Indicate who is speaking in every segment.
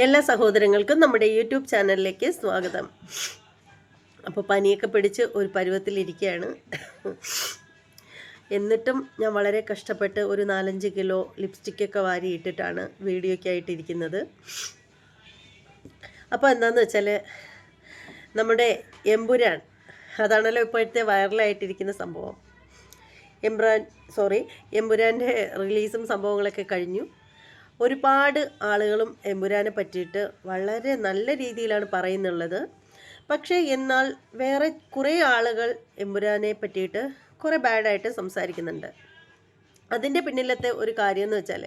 Speaker 1: എല്ലാ സഹോദരങ്ങൾക്കും നമ്മുടെ യൂട്യൂബ് ചാനലിലേക്ക് സ്വാഗതം. അപ്പോൾ പനിയൊക്കെ പിടിച്ച് ഒരു പരുവത്തിലിരിക്കുകയാണ് എന്നിട്ടും ഞാൻ വളരെ കഷ്ടപ്പെട്ട് ഒരു നാലഞ്ച് കിലോ ലിപ്സ്റ്റിക്കൊക്കെ വാരി ഇട്ടിട്ടാണ് വീഡിയോയ്ക്ക് ആയിട്ടിരിക്കുന്നത് അപ്പോൾ എന്താണെന്ന് വെച്ചാൽ നമ്മുടെ എമ്പുരാൻ അതാണല്ലോ ഇപ്പോഴത്തെ വൈറലായിട്ടിരിക്കുന്ന സംഭവം. എംബ്രാൻ സോറി എമ്പുരാന്റെ റിലീസും സംഭവങ്ങളൊക്കെ കഴിഞ്ഞു. ഒരുപാട് ആളുകളും എമ്പുരാനെ പറ്റിയിട്ട് വളരെ നല്ല രീതിയിലാണ് പറയുന്നുള്ളത്. പക്ഷേ എന്നാൽ വേറെ കുറേ ആളുകൾ എമ്പുരാനെ പറ്റിയിട്ട് കുറേ ബാഡായിട്ട് സംസാരിക്കുന്നുണ്ട്. അതിന്റെ പിന്നിലത്തെ ഒരു കാര്യം എന്ന് വെച്ചാൽ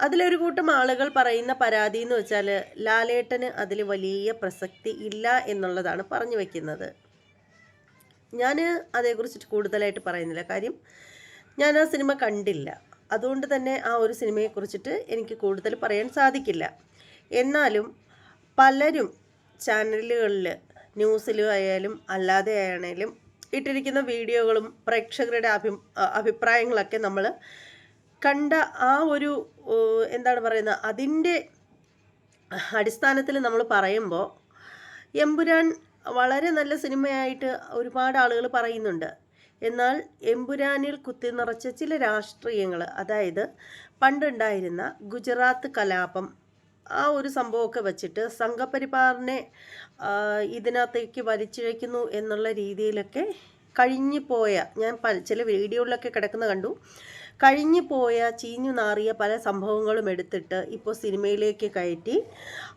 Speaker 1: അതിലൊരു കൂട്ടം ആളുകൾ പറയുന്ന പരാതി എന്ന് വെച്ചാൽ ലാലേട്ടന് അതിൽ വലിയ പ്രസക്തി ഇല്ല എന്നുള്ളതാണ് പറഞ്ഞു വയ്ക്കുന്നത് ഞാൻ അതേക്കുറിച്ചിട്ട് കൂടുതലായിട്ട് പറയുന്നില്ല. കാര്യം ഞാൻ ആ സിനിമ കണ്ടില്ല. അതുകൊണ്ട് തന്നെ ആ ഒരു സിനിമയെക്കുറിച്ചിട്ട് എനിക്ക് കൂടുതൽ പറയാൻ സാധിക്കില്ല. എന്നാലും പലരും ചാനലുകളിൽ ന്യൂസിലും ആയാലും അല്ലാതെ ആയാലും ഇട്ടിരിക്കുന്ന വീഡിയോകളും പ്രേക്ഷകരുടെ അഭി അഭിപ്രായങ്ങളൊക്കെ നമ്മൾ കണ്ട ആ ഒരു എന്താണ് പറയുന്നത് അതിന്റെ അടിസ്ഥാനത്തിൽ നമ്മൾ പറയുമ്പോൾ എമ്പുരാൻ വളരെ നല്ല സിനിമയായിട്ട് ഒരുപാട് ആളുകൾ പറയുന്നുണ്ട്. എന്നാൽ എമ്പുരാനിൽ കുത്തിനിറച്ച ചില രാഷ്ട്രീയങ്ങൾ അതായത് പണ്ടുണ്ടായിരുന്ന ഗുജറാത്ത് കലാപം ആ ഒരു സംഭവമൊക്കെ വെച്ചിട്ട് സംഘപരിവാറിനെ ആ, ഇതിനകത്തേക്ക് വലിച്ചിഴയ്ക്കുന്നു എന്നുള്ള രീതിയിലൊക്കെ കഴിഞ്ഞു പോയ ഞാൻ ചില വീഡിയോകളിലൊക്കെ കിടക്കുന്ന കണ്ടു. കഴിഞ്ഞു പോയ ചീഞ്ഞു നാറിയ പല സംഭവങ്ങളും എടുത്തിട്ട് ഇപ്പോൾ സിനിമയിലേക്ക് കയറ്റി.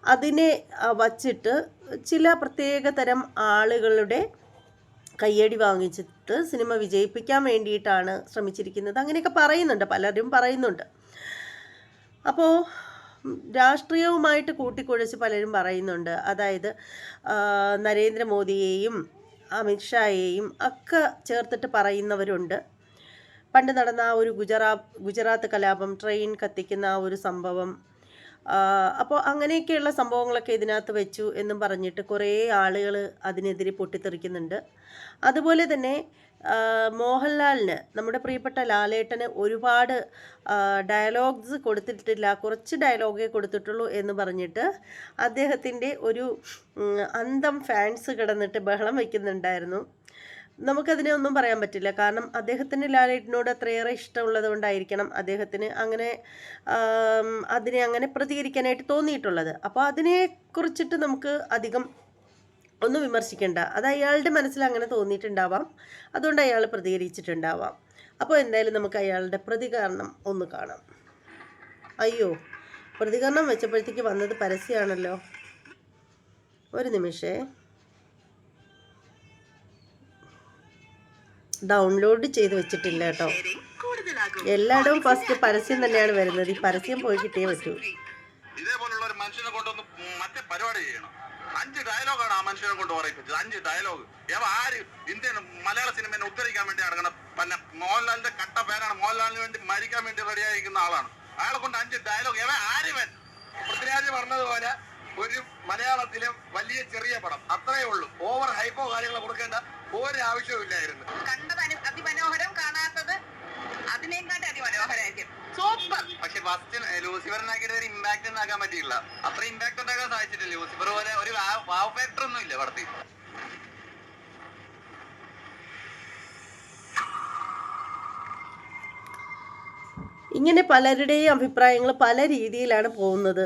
Speaker 1: അതിനെ വച്ചിട്ട് ചില പ്രത്യേക തരം ആളുകളുടെ കയ്യടി വാങ്ങിച്ചിട്ട് സിനിമ വിജയിപ്പിക്കാൻ വേണ്ടിയിട്ടാണ് ശ്രമിച്ചിരിക്കുന്നത്. അങ്ങനെയൊക്കെ പറയുന്നുണ്ട്. പലരും പറയുന്നുണ്ട്. അപ്പോൾ രാഷ്ട്രീയവുമായിട്ട് കൂട്ടിക്കുഴച്ച് പലരും പറയുന്നുണ്ട്. അതായത് നരേന്ദ്രമോദിയെയും അമിത്ഷായെയും ഒക്കെ ചേർത്തിട്ട് പറയുന്നവരുണ്ട്. പണ്ട് നടന്ന ആ ഒരു ഗുജറാ ഗുജറാത്ത് കലാപം ട്രെയിൻ കത്തിക്കുന്ന ആ ഒരു സംഭവം അപ്പോൾ അങ്ങനെയൊക്കെയുള്ള സംഭവങ്ങളൊക്കെ ഇതിനകത്ത് വെച്ചു എന്നും പറഞ്ഞിട്ട് കുറേ ആളുകൾ അതിനെതിരെ പൊട്ടിത്തെറിക്കുന്നുണ്ട്. അതുപോലെ തന്നെ മോഹൻലാലിന് നമ്മുടെ പ്രിയപ്പെട്ട ലാലേട്ടന് ഒരുപാട് ഡയലോഗ്സ് കൊടുത്തിട്ടില്ല കുറച്ച് ഡയലോഗേ കൊടുത്തിട്ടുള്ളൂ എന്ന് പറഞ്ഞിട്ട് അദ്ദേഹത്തിന്റെ ഒരു അന്തം ഫാൻസ് കിടന്നിട്ട് ബഹളം വയ്ക്കുന്നുണ്ടായിരുന്നു നമുക്കതിനെ ഒന്നും പറയാൻ പറ്റില്ല. കാരണം അദ്ദേഹത്തിന് ലാലേട്ടനോട് അത്രയേറെ ഇഷ്ടമുള്ളത് കൊണ്ടായിരിക്കണം അദ്ദേഹത്തിന് അങ്ങനെ അതിനെ അങ്ങനെ പ്രതികരിക്കാനായിട്ട് തോന്നിയിട്ടുള്ളത്. അപ്പോൾ അതിനെ കുറിച്ചിട്ട് നമുക്ക് അധികം ഒന്നും വിമർശിക്കേണ്ട. അത് അയാളുടെ മനസ്സിൽ അങ്ങനെ തോന്നിയിട്ടുണ്ടാവാം. അതുകൊണ്ട് അയാൾ പ്രതികരിച്ചിട്ടുണ്ടാവാം. അപ്പോൾ എന്തായാലും നമുക്ക് അയാളുടെ പ്രതികരണം ഒന്ന് കാണാം. അയ്യോ പ്രതികരണം വെച്ചപ്പോഴത്തേക്ക് വന്നത് പരസ്യമാണല്ലോ. ഒരു നിമിഷേ. ഡൗൺലോഡ് ചെയ്ത് വെച്ചിട്ടില്ല കേട്ടോ. എല്ലായിടവും ഫസ്റ്റ് പരസ്യം തന്നെയാണ് വരുന്നത്. ഈ പരസ്യം പോയി കിട്ടിയേ പറ്റൂ.
Speaker 2: ഇതേപോലുള്ള ഒരു മനുഷ്യനെ പരിപാടി ചെയ്യണം. അഞ്ച് ഡയലോഗാണ് ആ മനുഷ്യനെ കൊണ്ട് അഞ്ച് ഡയലോഗ് ആര് മലയാള ഉദ്ധരിക്കാൻ വേണ്ടി മോഹൻലാലിന്റെ കട്ട പേരാണ്. മോഹൻലാലിന് വേണ്ടി മരിക്കാൻ വേണ്ടി ആളാണ്. അയാളെ കൊണ്ട് അഞ്ച് ഡയലോഗ് ഒരു മലയാളത്തിലെ വലിയ ചെറിയ പടം. അത്രയേ ഉള്ളൂ. ഓവർ ഹൈപ്പോ കാര്യങ്ങൾ കൊടുക്കേണ്ട ഒരു ആവശ്യവും ഇല്ലായിരുന്നു
Speaker 3: കണ്ടത് അതിമനോഹരം കാണാത്തത് അതിനേക്കാട്ടി അതിമനോഹരായിരിക്കും. സൂപ്പർ.
Speaker 2: പക്ഷെ ഫസ്റ്റ് ലൂസിഫറിനാക്കിയിട്ട് ഒരു ഇമ്പാക്ട് ഉണ്ടാക്കാൻ പറ്റിയില്ല അത്ര ഇമ്പാക്ട് ഉണ്ടാക്കാൻ സാധിച്ചിട്ടില്ല. ലൂസിഫർ പോലെ ഒരു വാവ് ഫാക്ടർ ഒന്നും ഇല്ല പടത്തിൽ.
Speaker 1: ഇങ്ങനെ പലരുടെയും അഭിപ്രായങ്ങൾ പല രീതിയിലാണ് പോകുന്നത്.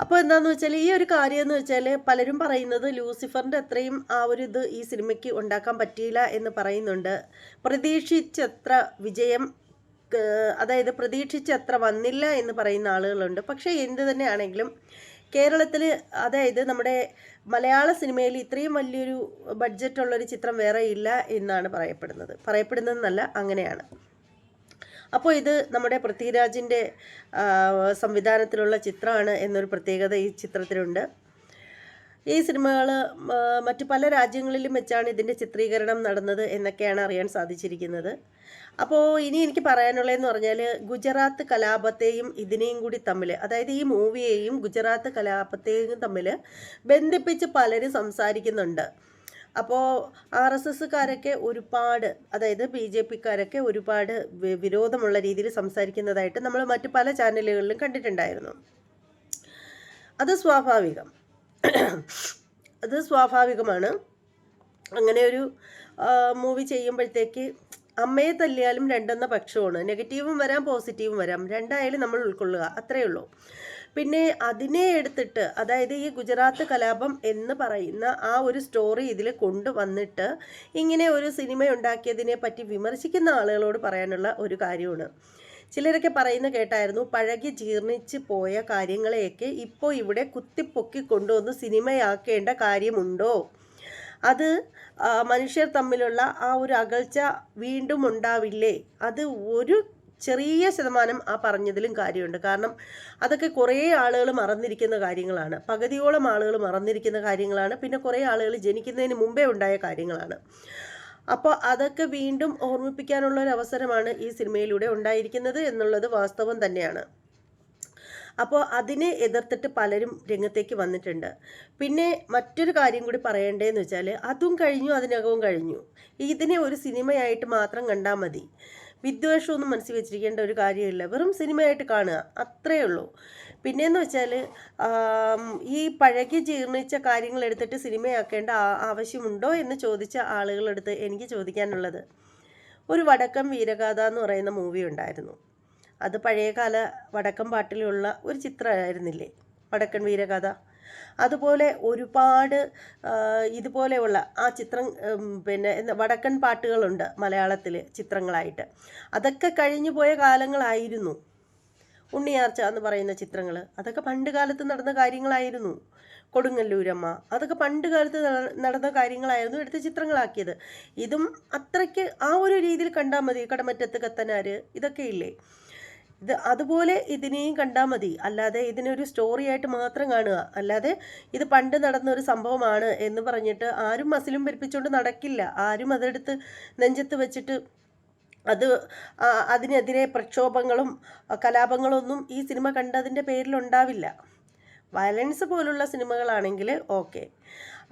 Speaker 1: അപ്പോൾ എന്താണെന്ന് വെച്ചാൽ ഈ ഒരു കാര്യം എന്ന് വെച്ചാൽ പലരും പറയുന്നത് ലൂസിഫറിന്റെ അത്രയും ആ ഒരു ഇത് ഈ സിനിമയ്ക്ക് ഉണ്ടാക്കാൻ പറ്റിയില്ല എന്ന് പറയുന്നുണ്ട്. പ്രതീക്ഷിച്ചത്ര വിജയം അതായത് പ്രതീക്ഷിച്ചത്ര വന്നില്ല എന്ന് പറയുന്ന ആളുകളുണ്ട്. പക്ഷേ എന്ത് തന്നെയാണെങ്കിലും കേരളത്തിൽ അതായത് നമ്മുടെ മലയാള സിനിമയിൽ ഇത്രയും വലിയൊരു ബഡ്ജറ്റുള്ളൊരു ചിത്രം വേറെ ഇല്ല എന്നാണ് പറയപ്പെടുന്നത്. പറയപ്പെടുന്നതെന്നല്ല അങ്ങനെയാണ്. അപ്പോൾ ഇത് നമ്മുടെ പൃഥ്വിരാജിന്റെ സംവിധാനത്തിലുള്ള ചിത്രമാണ് എന്നൊരു പ്രത്യേകത ഈ ചിത്രത്തിലുണ്ട്. ഈ സിനിമകൾ മറ്റു പല രാജ്യങ്ങളിലും വെച്ചാണ് ഇതിന്റെ ചിത്രീകരണം നടന്നത് എന്നൊക്കെയാണ് അറിയാൻ സാധിച്ചിരിക്കുന്നത്. അപ്പോൾ ഇനി എനിക്ക് പറയാനുള്ളതെന്ന് പറഞ്ഞാൽ ഗുജറാത്ത് കലാപത്തെയും ഇതിനെയും കൂടി തമ്മിൽ അതായത് ഈ മൂവിയെയും ഗുജറാത്ത് കലാപത്തെയും തമ്മിൽ ബന്ധിപ്പിച്ച് പലരും സംസാരിക്കുന്നുണ്ട്. അപ്പോൾ ആർ എസ് എസ്സുകാരൊക്കെ ഒരുപാട് അതായത് ബി ജെ പിക്കാരൊക്കെ ഒരുപാട് വിരോധമുള്ള രീതിയിൽ സംസാരിക്കുന്നതായിട്ട് നമ്മൾ മറ്റു പല ചാനലുകളിലും കണ്ടിട്ടുണ്ടായിരുന്നു. അത് സ്വാഭാവികം. അത് സ്വാഭാവികമാണ്. അങ്ങനെ ഒരു മൂവി ചെയ്യുമ്പോഴത്തേക്ക് അമ്മയെ തല്ലിയാലും രണ്ടെന്ന പക്ഷമാണ്. നെഗറ്റീവും വരാം പോസിറ്റീവും വരാം. രണ്ടായാലും നമ്മൾ ഉൾക്കൊള്ളുക. അത്രയേ ഉള്ളൂ. പിന്നെ അതിനെ എടുത്തിട്ട് അതായത് ഈ ഗുജറാത്ത് കലാപം എന്ന് പറയുന്ന ആ ഒരു സ്റ്റോറി ഇതിൽ കൊണ്ടുവന്നിട്ട് ഇങ്ങനെ ഒരു സിനിമ ഉണ്ടാക്കിയതിനെ പറ്റി വിമർശിക്കുന്ന ആളുകളോട് പറയാനുള്ള ഒരു കാര്യമാണ്. ചിലരൊക്കെ പറയുന്ന കേട്ടായിരുന്നു പഴകി ജീർണിച്ച് പോയ കാര്യങ്ങളെയൊക്കെ ഇപ്പോൾ ഇവിടെ കുത്തിപ്പൊക്കി കൊണ്ടുവന്ന് സിനിമയാക്കേണ്ട കാര്യമുണ്ടോ? അത് മനുഷ്യർ തമ്മിലുള്ള ആ ഒരു അകൽച്ച വീണ്ടും ഉണ്ടാവില്ലേ? അത് ഒരു ചെറിയ ശതമാനം ആ പറഞ്ഞതിലും കാര്യമുണ്ട്. കാരണം അതൊക്കെ കുറേ ആളുകൾ മറന്നിരിക്കുന്ന കാര്യങ്ങളാണ്. പകുതിയോളം ആളുകൾ മറന്നിരിക്കുന്ന കാര്യങ്ങളാണ്. പിന്നെ കുറേ ആളുകൾ ജനിക്കുന്നതിന് മുമ്പേ ഉണ്ടായ കാര്യങ്ങളാണ്. അപ്പോൾ അതൊക്കെ വീണ്ടും ഓർമ്മിപ്പിക്കാനുള്ള ഒരു അവസരമാണ് ഈ സിനിമയിലൂടെ ഉണ്ടായിരിക്കുന്നത് എന്നുള്ളത് വാസ്തവം തന്നെയാണ്. അപ്പോൾ അതിനെ എതിർത്തിട്ട് പലരും രംഗത്തേക്ക് വന്നിട്ടുണ്ട്. പിന്നെ മറ്റൊരു കാര്യം കൂടി പറയേണ്ടതെന്ന് വെച്ചാൽ അതും കഴിഞ്ഞു അതിനകവും കഴിഞ്ഞു. ഇതിനെ ഒരു സിനിമയായിട്ട് മാത്രം കണ്ടാൽ മതി. വിദ്വേഷമൊന്നും മനസ്സിൽ വെച്ചിരിക്കേണ്ട ഒരു കാര്യമില്ല. വെറും സിനിമയായിട്ട് കാണുക അത്രയേ ഉള്ളൂ. പിന്നെയെന്ന് വെച്ചാൽ ഈ പഴകി ജീർണിച്ച കാര്യങ്ങൾ എടുത്തിട്ട് സിനിമയാക്കേണ്ട ആവശ്യമുണ്ടോ എന്ന് ചോദിച്ച ആളുകളെടുത്ത് എനിക്ക് ചോദിക്കാനുള്ളത്. ഒരു വടക്കം വീരഗാഥ എന്ന് പറയുന്ന മൂവി ഉണ്ടായിരുന്നു. അത് പഴയകാല വടക്കം പാട്ടിലുള്ള ഒരു ചിത്രമായിരുന്നില്ലേ? വടക്കൻ വീരഗാഥ. അതുപോലെ ഒരുപാട് ഇതുപോലെയുള്ള ആ ചിത്രം പിന്നെ വടക്കൻ പാട്ടുകളുണ്ട് മലയാളത്തിൽ ചിത്രങ്ങളായിട്ട്. അതൊക്കെ കഴിഞ്ഞു പോയ കാലങ്ങളായിരുന്നു. ഉണ്ണിയാർച്ച എന്ന് പറയുന്ന ചിത്രങ്ങൾ അതൊക്കെ പണ്ട് കാലത്ത് നടന്ന കാര്യങ്ങളായിരുന്നു. കൊടുങ്ങല്ലൂരമ്മ. അതൊക്കെ പണ്ട് കാലത്ത് നടന്ന കാര്യങ്ങളായിരുന്നു എടുത്ത് ചിത്രങ്ങളാക്കിയത്. ഇതും അത്രയ്ക്ക് ആ ഒരു രീതിയിൽ കണ്ടാൽ മതി. കടമറ്റത്ത് കത്തനാർ ഇതൊക്കെ ഇല്ലേ? ഇത് അതുപോലെ ഇതിനെയും കണ്ടാൽ മതി. അല്ലാതെ ഇതിനൊരു സ്റ്റോറി ആയിട്ട് മാത്രം കാണുക. അല്ലാതെ ഇത് പണ്ട് നടന്ന ഒരു സംഭവമാണ് എന്ന് പറഞ്ഞിട്ട് ആരും മസിലും പെരുപ്പിച്ചുകൊണ്ട് നടക്കില്ല. ആരും അതെടുത്ത് നെഞ്ചത്ത് വെച്ചിട്ട് അത് അതിനെതിരെ പ്രക്ഷോഭങ്ങളും കലാപങ്ങളൊന്നും ഈ സിനിമ കണ്ടതിന്റെ പേരിലുണ്ടാവില്ല. വയലൻസ് പോലുള്ള സിനിമകളാണെങ്കിൽ ഓക്കെ.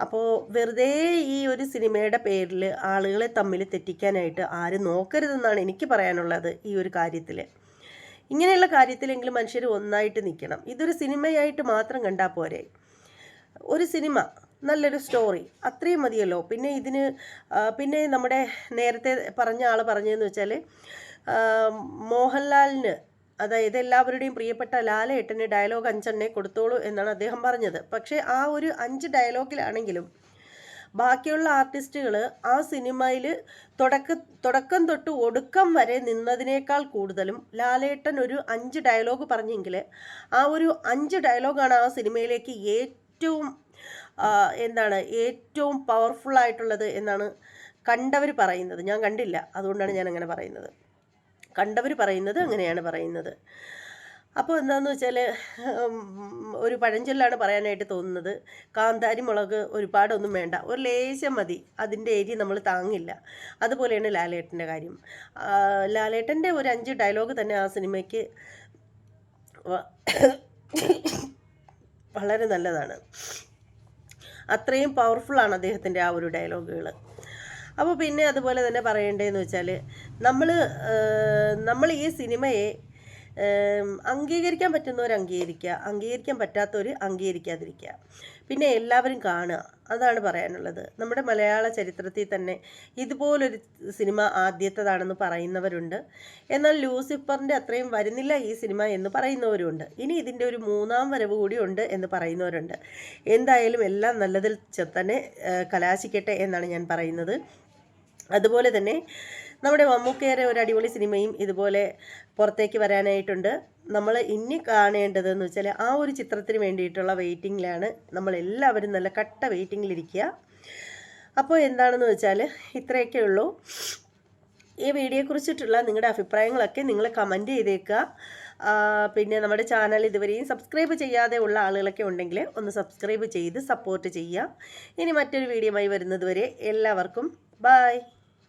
Speaker 1: അപ്പോൾ വെറുതെ ഈ ഒരു സിനിമയുടെ പേരിൽ ആളുകളെ തമ്മിൽ തെറ്റിക്കാനായിട്ട് ആരും നോക്കരുതെന്നാണ് എനിക്ക് പറയാനുള്ളത് ഈ ഒരു കാര്യത്തിൽ ഇങ്ങനെയുള്ള കാര്യത്തിലെങ്കിലും മനുഷ്യർ ഒന്നായിട്ട് നിൽക്കണം ഇതൊരു സിനിമയായിട്ട് മാത്രം കണ്ടാൽ പോരെ. ഒരു സിനിമ നല്ലൊരു സ്റ്റോറി അത്രയും മതിയല്ലോ. പിന്നെ ഇതിന് പിന്നെ നമ്മുടെ നേരത്തെ പറഞ്ഞ ആൾ പറഞ്ഞതെന്ന് വെച്ചാൽ മോഹൻലാലിന് അതായത് എല്ലാവരുടെയും പ്രിയപ്പെട്ട ലാലേട്ടന് ഡയലോഗ് അഞ്ചെണ്ണേ കൊടുത്തോളൂ എന്നാണ് അദ്ദേഹം പറഞ്ഞത്. പക്ഷേ ആ ഒരു അഞ്ച് ഡയലോഗിലാണെങ്കിലും ബാക്കിയുള്ള ആർട്ടിസ്റ്റുകൾ ആ സിനിമയിൽ തുടക്ക തുടക്കം തൊട്ട് ഒടുക്കം വരെ നിന്നതിനേക്കാൾ കൂടുതലും ലാലേട്ടൻ ഒരു അഞ്ച് ഡയലോഗ് പറഞ്ഞെങ്കിൽ ആ ഒരു അഞ്ച് ഡയലോഗാണ് ആ സിനിമയിലേക്ക് ഏറ്റവും എന്താണ് ഏറ്റവും പവർഫുൾ ആയിട്ടുള്ളത് എന്നാണ് കണ്ടവർ പറയുന്നത്. ഞാൻ കണ്ടില്ല. അതുകൊണ്ടാണ് ഞാൻ അങ്ങനെ പറയുന്നത്. കണ്ടവർ പറയുന്നത് അങ്ങനെയാണ് പറയുന്നത്. അപ്പോൾ എന്താണെന്ന് വെച്ചാൽ ഒരു പഴഞ്ചൊല്ലാണ് പറയാനായിട്ട് തോന്നുന്നത്. കാന്താരി മുളക് ഒരുപാടൊന്നും വേണ്ട. ഒരു ലേശം മതി. അതിന്റെ എരി നമ്മൾ താങ്ങില്ല. അതുപോലെയാണ് ലാലേട്ടന്റെ കാര്യം. ലാലേട്ടന്റെ ഒരു അഞ്ച് ഡയലോഗ് തന്നെ ആ സിനിമയ്ക്ക് വളരെ നല്ലതാണ്. അത്രയും പവർഫുള്ളാണ് അദ്ദേഹത്തിന്റെ ആ ഒരു ഡയലോഗുകൾ അപ്പോൾ പിന്നെ അതുപോലെ തന്നെ പറയേണ്ടതെന്ന് വെച്ചാൽ നമ്മൾ നമ്മൾ ഈ സിനിമയെ അംഗീകരിക്കാൻ പറ്റുന്നവർ അംഗീകരിക്കുക അംഗീകരിക്കാൻ പറ്റാത്തവർ അംഗീകരിക്കാതിരിക്കുക. പിന്നെ എല്ലാവരും കാണുക അതാണ് പറയാനുള്ളത്. നമ്മുടെ മലയാള ചരിത്രത്തിൽ തന്നെ ഇതുപോലൊരു സിനിമ ആദ്യത്തേതാണെന്ന് പറയുന്നവരുണ്ട്. എന്നാൽ ലൂസിഫറിന്റെ അത്രയും വരുന്നില്ല ഈ സിനിമ എന്ന് പറയുന്നവരുണ്ട്. ഇനി ഇതിന്റെ ഒരു മൂന്നാം വരവ് കൂടി ഉണ്ട് എന്ന് പറയുന്നവരുണ്ട്. എന്തായാലും എല്ലാം നല്ലതിൽ തന്നെ കലാശിക്കട്ടെ എന്നാണ് ഞാൻ പറയുന്നത്. അതുപോലെ തന്നെ നമ്മുടെ മമ്മൂക്കയുടെ ഒരു അടിപൊളി സിനിമയും ഇതുപോലെ പുറത്തേക്ക് വരാനായിട്ടുണ്ട്. നമ്മൾ ഇനി കാണേണ്ടതെന്ന് വെച്ചാൽ ആ ഒരു ചിത്രത്തിന് വേണ്ടിയിട്ടുള്ള വെയിറ്റിങ്ങിലാണ് നമ്മളെല്ലാവരും നല്ല കട്ട വെയിറ്റിങ്ങിലിരിക്കുക. അപ്പോൾ എന്താണെന്ന് വെച്ചാൽ ഇത്രയൊക്കെ ഉള്ളൂ. ഈ വീഡിയോയെക്കുറിച്ചിട്ടുള്ള നിങ്ങളുടെ അഭിപ്രായങ്ങളൊക്കെ നിങ്ങൾ കമന്റ് ചെയ്തേക്കുക. പിന്നെ നമ്മുടെ ചാനൽ ഇതുവരെയും സബ്സ്ക്രൈബ് ചെയ്യാതെ ഉള്ള ആളുകളൊക്കെ ഉണ്ടെങ്കിൽ ഒന്ന് സബ്സ്ക്രൈബ് ചെയ്ത് സപ്പോർട്ട് ചെയ്യുക. ഇനി മറ്റൊരു വീഡിയോയുമായി വരുന്നതുവരെ എല്ലാവർക്കും ബായ്